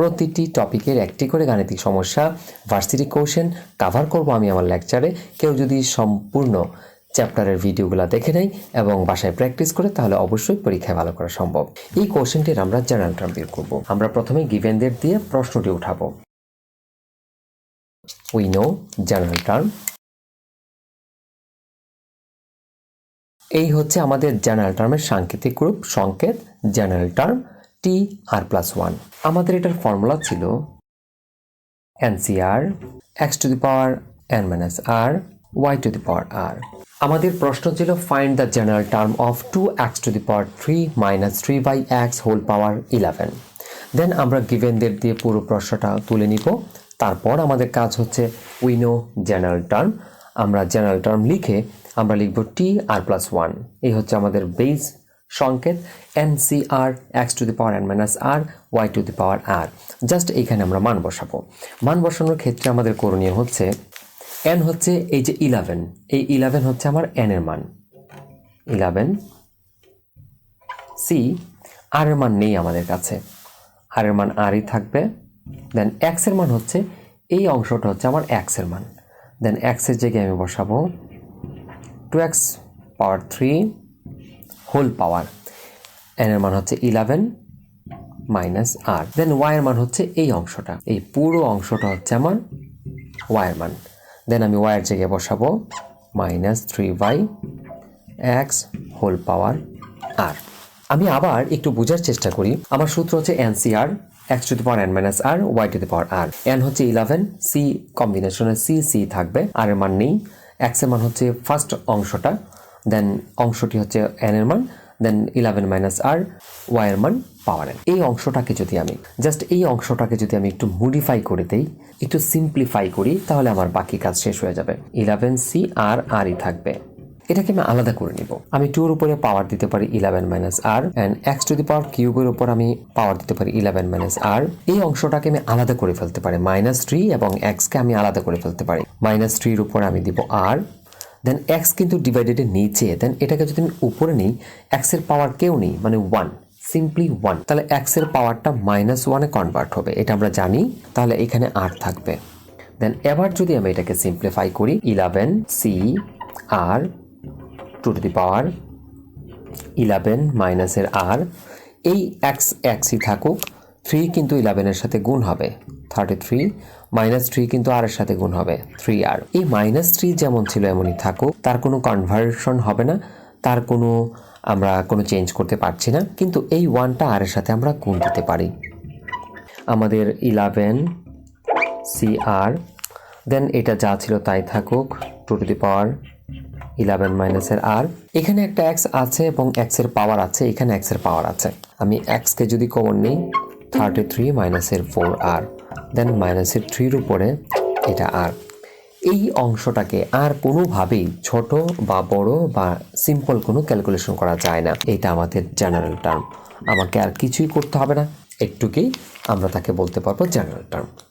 প্রতিটি টপিকের একটি করে গাণিতিক সমস্যা ভার্সিটি কোশ্চেন কাভার করব আমি আমার লেকচারে কেউ যদি সম্পূর্ণ চ্যাপ্টারের ভিডিওগুলো দেখে নেয় এবং বাসায় প্র্যাকটিস করে, তাহলে অবশ্যই পরীক্ষায় ভালো করা সম্ভব। এই কোশ্চেনটির আমরা জেনারেল টার্ম বের করব। আমরা প্রথমে গিভেনদের দিয়ে প্রশ্নটি উঠাবো। উই নো জেনারেল টার্ম এই হচ্ছে আমাদের জেনারেল টার্মের সাংকেতিক গ্রুপ সংকেত general term T r plus one. আমাদের এটার ফর্মুলা ছিল n C r x to the power n minus r, y to the power r. আমাদের প্রশ্ন ছিল find the general term of two x to the power three minus three by x whole power eleven then আমরা গিভেনদের দিয়ে পুরো প্রশ্নটা তুলে নিব। তারপর আমাদের কাজ হচ্ছে উইনো জেনারেল টার্ম আমরা জেনারেল টার্ম লিখে আমরা লিখব টি আর প্লাস ওয়ান এই হচ্ছে আমাদের বেস সংকেত n C r x to the power n minus r y to the power r just এইখানে আমরা মান বসাবো। মান বসানোর ক্ষেত্রে আমাদের করণীয় হচ্ছে এন হচ্ছে এই যে ইলেভেন এই ইলেভেন হচ্ছে আমার এন এর মান। ইলেভেন সি আর এর মান নেই আমাদের কাছে। আর এর মান আরই থাকবে। দেন এক্সের মান হচ্ছে, এই অংশটা হচ্ছে আমার এক্সের মান। দেন এক্সের জায়গায় আমি বসাবো two x power three whole power n এর মান হচ্ছে eleven minus r then y এর মান হচ্ছে এই অংশটা। এই পুরো অংশটা হচ্ছে আমার ওয়াই এর মান। দেন আমি ওয়াই এর জায়গায় বসাবো minus three by x whole power r আমি আবার একটু বোঝার চেষ্টা করি। আমার সূত্র হচ্ছে n C r x to the power n minus r y to the power r n হচ্ছে ইলেভেন সি কম্বিনেশনে সি সি থাকবে। আর এর মান নেই। এক্সের মান হচ্ছে ফার্স্ট অংশটা। দেন অংশটি হচ্ছে এন এর মান then eleven minus r y এর মান পাওয়ার এন এই অংশটাকে যদি আমি জাস্ট এই অংশটাকে যদি আমি একটু মডিফাই করে দেই, একটু সিম্পলিফাই করি, তাহলে আমার বাকি কাজ শেষ হয়ে যাবে। ইলেভেন সি আর আরই থাকবে। এটাকে আমি আলাদা করে নিব। আমি টুর উপরে পাওয়ার দিতে পারি eleven minus r and x to the power কিউবের উপর আমি পাওয়ার দিতে পারি ইলেভেন মাইনাস আর এই অংশটাকে আমি আলাদা করে ফেলতে পারি মাইনাস থ্রি এবং এক্সকে আমি আলাদা করে ফেলতে পারি। মাইনাস থ্রির উপর আমি দিব আর দেন এক্স কিন্তু ডিভাইডেডের নিচে দেন এটাকে যদি আমি উপরে নিই এক্সের পাওয়ার কেউ নেই মানে ওয়ান সিম্পলি ওয়ান তাহলে এক্সের পাওয়ারটা মাইনাস ওয়ানে কনভার্ট হবে। এটা আমরা জানি, তাহলে এখানে আর থাকবে। দেন এবার যদি আমি এটাকে সিম্পলিফাই করি eleven C r two to the power eleven মাইনাসের আর এই এক্স এক্সই থাকুক থ্রি কিন্তু ইলেভেনের সাথে গুণ হবে থার্টি থ্রি মাইনাস থ্রি কিন্তু আর এর সাথে গুণ হবে থ্রি আর। এই মাইনাস থ্রি যেমন ছিল এমনই থাকুক, তার কোনো কনভার্সন হবে না, তার কোনো আমরা কোনো চেঞ্জ করতে পারছি না, কিন্তু এই ওয়ানটা আর এর সাথে আমরা গুণ দিতে পারি। আমাদের ইলেভেন সি আর দেন এটা যা ছিল তাই থাকুক two to the power eleven মাইনাসের আর এখানে একটা এক্স আছে এবং এক্সের পাওয়ার আছে, এখানে এক্সের পাওয়ার আছে। আমি এক্সকে যদি কমন নিই থার্টি থ্রি মাইনাসের ফোর আর দেন মাইনাসের থ্রির উপরে এটা আর এই অংশটাকে আর কোনোভাবেই ছোট বা বড় বা সিম্পল কোনো ক্যালকুলেশন করা যায় না। এটা আমাদের জেনারেল টার্ম আমাকে আর কিছুই করতে হবে না। একটুকেই আমরা তাকে বলতে পারব জেনারেল টার্ম